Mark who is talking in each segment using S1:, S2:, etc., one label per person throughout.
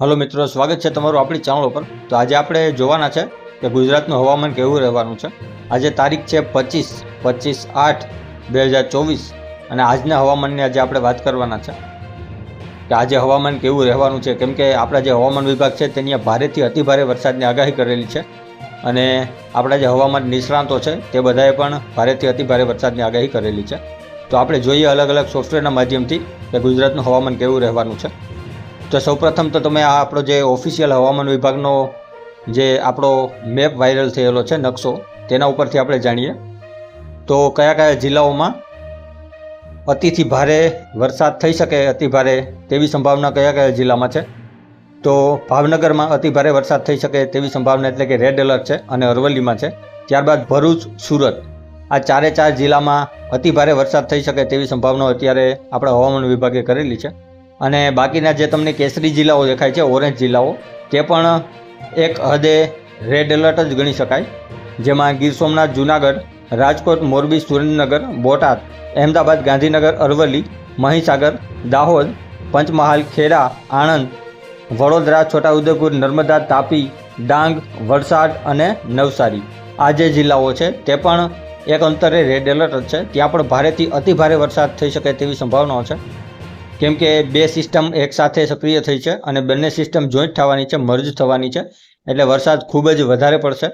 S1: Hello મિત્રો, સ્વાગત છે તમારું આપણી ચેનલ ઉપર. તો આજે આપણે જોવાના છે કે ગુજરાતનું હવામાન કેવું રહેવાનું છે. આજે તારીખ છે પચીસ પચીસ આઠ બે હજાર ચોવીસ અને આજના હવામાનની આજે આપણે વાત કરવાના છે. કે આજે હવામાન કેવું રહેવાનું છે? કેમ કે આપણા જે હવામાન વિભાગ છે તેની ભારેથી અતિભારે વરસાદની આગાહી કરેલી છે અને આપણા જે હવામાન નિષ્ણાંતો છે તે બધાએ પણ ભારેથી અતિભારે વરસાદની આગાહી કરેલી છે. તો આપણે જોઈએ અલગ અલગ સોફ્ટવેરના માધ્યમથી કે ગુજરાતનું હવામાન કેવું રહેવાનું છે. તો સૌપ્રથમ તો તમે આ આપણો જે ઓફિશિયલ હવામાન વિભાગનો જે આપણો મેપ વાયરલ થયેલો છે, નકશો, તેના ઉપરથી આપણે જાણીએ. તો કયા કયા જિલ્લાઓમાં અતિથી ભારે વરસાદ થઈ શકે, અતિ ભારે તેવી સંભાવના કયા કયા જિલ્લામાં છે? તો ભાવનગરમાં અતિ ભારે વરસાદ થઈ શકે તેવી સંભાવના એટલે કે રેડ એલર્ટ છે અને અરવલ્લીમાં છે. ત્યારબાદ ભરૂચ, સુરત, આ ચારે ચાર જિલ્લામાં અતિ ભારે વરસાદ થઈ શકે તેવી સંભાવનાઓ અત્યારે આપણા હવામાન વિભાગે કરેલી છે. અને બાકીના જે તમને કેસરી જિલ્લાઓ દેખાય છે, ઓરેન્જ જિલ્લાઓ તે પણ એક હદે રેડ એલર્ટ જ ગણી શકાય. જેમાં ગીર સોમનાથ, જૂનાગઢ, રાજકોટ, મોરબી, સુરેન્દ્રનગર, બોટાદ, અહેમદાબાદ, ગાંધીનગર, અરવલ્લી, મહીસાગર, દાહોદ, પંચમહાલ, ખેડા, આણંદ, વડોદરા, છોટાઉદેપુર, નર્મદા, તાપી, ડાંગ, વલસાડ અને નવસારી. આ જે જિલ્લાઓ છે, તે પણ એક અંતરે રેડ એલર્ટ છે. ત્યાં પણ ભારેથી અતિ ભારે વરસાદ થઈ શકે તેવી સંભાવનાઓ છે. કેમ કે બે સિસ્ટમ એકસાથે સક્રિય થઈ છે અને બંને સિસ્ટમ જોઈન્ટ થવાની છે મર્જ થવાની છે. એટલે વરસાદ ખૂબ જ વધારે પડશે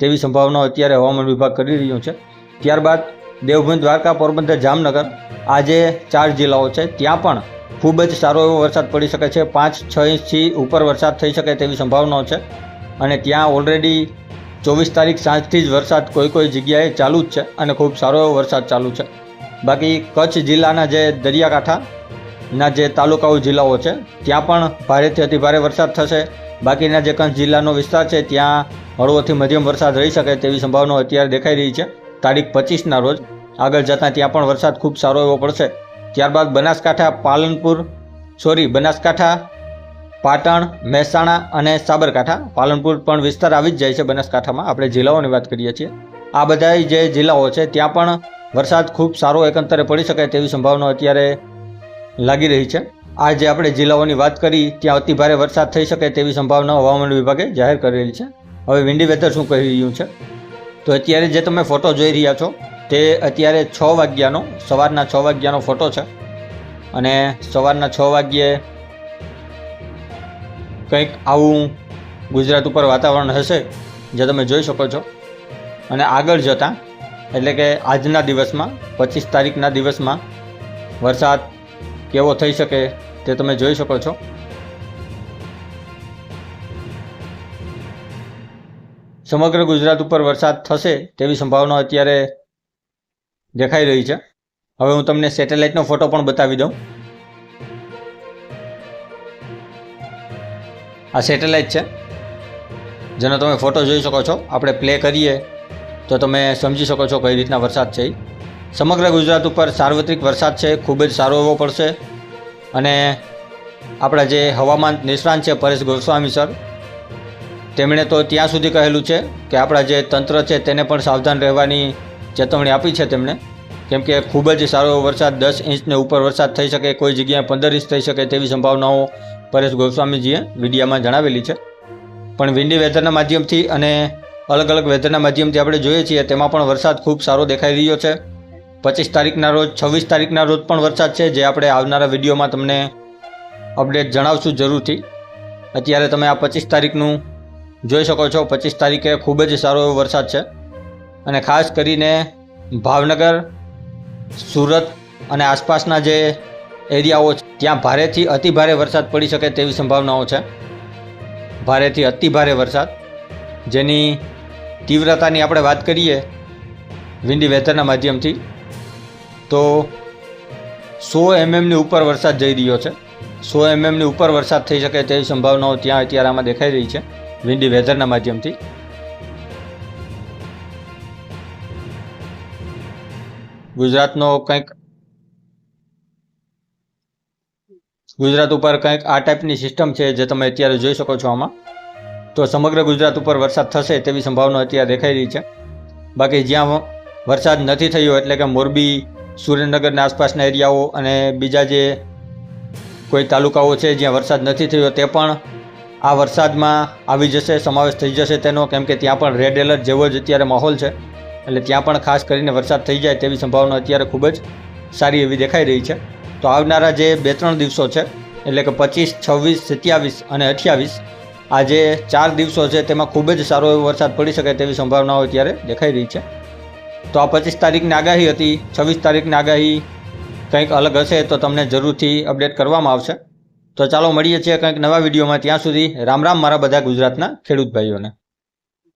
S1: તેવી સંભાવનાઓ અત્યારે હવામાન વિભાગ કરી રહ્યું છે. ત્યારબાદ દેવભૂમિ દ્વારકા, પોરબંદર, જામનગર આ જે ચાર જિલ્લાઓ છે. ત્યાં પણ ખૂબ જ સારો એવો વરસાદ પડી શકે છે. પાંચ, છ ઇંચથી ઉપર વરસાદ થઈ શકે તેવી સંભાવનાઓ છે. અને ત્યાં ઓલરેડી ચોવીસ તારીખ સાંજથી જ વરસાદ કોઈ કોઈ જગ્યાએ ચાલુ જ છે અને ખૂબ સારો એવો વરસાદ ચાલુ છે. બાકી કચ્છ જિલ્લાના જે દરિયાકાંઠાના જે તાલુકાઓ, જિલ્લાઓ છે, ત્યાં પણ ભારેથી અતિ ભારે વરસાદ થશે. બાકીના જે કંચ જિલ્લાનો વિસ્તાર છે, ત્યાં હળવોથી મધ્યમ વરસાદ રહી શકે તેવી સંભાવનાઓ અત્યારે દેખાઈ રહી છે. તારીખ પચીસના રોજ આગળ જતાં ત્યાં પણ વરસાદ ખૂબ સારો એવો પડશે. ત્યારબાદ બનાસકાંઠા, પાલનપુર, સોરી, બનાસકાંઠા, પાટણ, મહેસાણા અને સાબરકાંઠા, પાલનપુર પણ વિસ્તાર આવી જ જાય છે બનાસકાંઠામાં. આપણે જિલ્લાઓની વાત કરીએ છીએ. આ બધા જે જિલ્લાઓ છે, ત્યાં પણ વરસાદ ખૂબ સારો એકંતરે પડી શકે તેવી સંભાવના અત્યારે લાગી રહી છે. આજે આપણે જિલ્લાઓની વાત કરી, ત્યાં અતિ ભારે વરસાદ થઈ શકે તેવી સંભાવના હવામાન વિભાગે જાહેર કરેલી છે. હવે વિન્ડી વેધર શું કહી રહ્યું છે? તો અત્યારે જે તમે ફોટો જોઈ રહ્યા છો, તે અત્યારે છ વાગ્યાનો, સવારના છ વાગ્યાનો ફોટો છે. અને સવારના છ વાગ્યે કંઈક આવું ગુજરાત ઉપર વાતાવરણ હશે, જે તમે જોઈ શકો છો. અને આગળ જતાં, એટલે કે આજના દિવસમાં, પચીસ તારીખના દિવસમાં, વરસાદ કેવો થઈ શકે તે તમે જોઈ શકો છો. સમગ્ર ગુજરાત ઉપર વરસાદ થશે તેવી સંભાવના અત્યારે દેખાઈ રહી છે. હવે હું તમને સેટેલાઇટનો ફોટો પણ બતાવી દઉં. આ સેટેલાઇટ છે. જેનો તમે ફોટો જોઈ શકો છો. આપણે પ્લે કરીએ તો તમે સમજી શકો છો કઈ રીતના વરસાદ છે ઈ. સમગ્ર ગુજરાત ઉપર સાર્વત્રિક વરસાદ છે, ખૂબ જ સારો એવો પડશે. અને આપણા જે હવામાન નિષ્ણાંત છે, પરેશ ગોસ્વામી સર, તેમણે તો ત્યાં સુધી કહેલું છે કે આપણા જે તંત્ર છે, તેને પણ સાવધાન રહેવાની ચેતવણી આપી છે તેમણે. કેમ કે ખૂબ જ સારો વરસાદ, દસ ઇંચને ઉપર વરસાદ થઈ શકે, કોઈ જગ્યાએ પંદર ઇંચ થઈ શકે તેવી સંભાવનાઓ પરેશ ગોસ્વામીજીએ મીડિયામાં જણાવેલી છે. પણ વિન્ડી વેધરના માધ્યમથી અને અલગ અલગ વેધરના માધ્યમથી આપણે જોઈએ છીએ, તેમાં પણ વરસાદ ખૂબ સારો દેખાઈ રહ્યો છે. પચીસ તારીખના રોજ, છવ્વીસ તારીખના રોજ પણ વરસાદ છે, જે આપણે આવનારા વિડીયોમાં તમને અપડેટ જણાવશું જરૂરથી. અત્યારે તમે આ પચીસ તારીખનું જોઈ શકો છો, પચીસ તારીખે ખૂબ જ સારો એવો વરસાદ છે. અને ખાસ કરીને ભાવનગર, સુરત અને આસપાસના જે એરિયાઓ છે, ત્યાં ભારેથી અતિ ભારે વરસાદ પડી શકે તેવી સંભાવનાઓ છે. ભારેથી અતિ ભારે વરસાદ. જેની તીવ્રતાની આપણે વાત કરીએ વિન્ડી વેધરના માધ્યમથી. તો સો એમએમની ઉપર વરસાદ જઈ રહ્યો છે. સો એમએમની ઉપર વરસાદ થઈ શકે તેવી સંભાવનાઓ ત્યાં અત્યારે આમાં દેખાઈ રહી છે વિન્ડી વેધરના માધ્યમથી. ગુજરાતનો કંઈક ગુજરાત ઉપર કંઈક આ ટાઈપની સિસ્ટમ છે જે તમે અત્યારે જોઈ શકો છો આમાં. તો સમગ્ર ગુજરાત ઉપર વરસાદ થશે તેવી સંભાવના અત્યારે દેખાઈ રહી છે. બાકી જ્યાં વરસાદ નથી થયો એટલે કે મોરબી સુરેન્દ્રનગરના આસપાસના એરિયાઓ અને બીજા જે કોઈ તાલુકાઓ છે જ્યાં વરસાદ નથી થયો તે પણ આ વરસાદમાં આવી જશે, સમાવેશ થઈ જશે તેનો, કેમ કે ત્યાં પણ રેડ એલર્ટ જેવો જ અત્યારે માહોલ છે. એટલે ત્યાં પણ ખાસ કરીને વરસાદ થઈ જાય તેવી સંભાવના અત્યારે ખૂબ જ સારી એવી દેખાઈ રહી છે. તો આવનારા જે બે ત્રણ દિવસો છે, એટલે કે પચીસ, છવ્વીસ, સત્યાવીસ અને અઠ્યાવીસ, આ જે ચાર દિવસો છે તેમાં ખૂબ જ સારો એવો વરસાદ પડી શકે તેવી સંભાવનાઓ અત્યારે દેખાઈ રહી છે. તો આ પચીસ તારીખની આગાહી હતી, છવ્વીસ તારીખની આગાહી કંઈક અલગ હશે તો તમને જરૂરથી અપડેટ કરવામાં આવશે. તો ચાલો મળીએ છીએ કંઈક નવા વિડીયોમાં. ત્યાં સુધી રામ રામ મારા બધા ગુજરાતના ખેડૂત ભાઈઓને.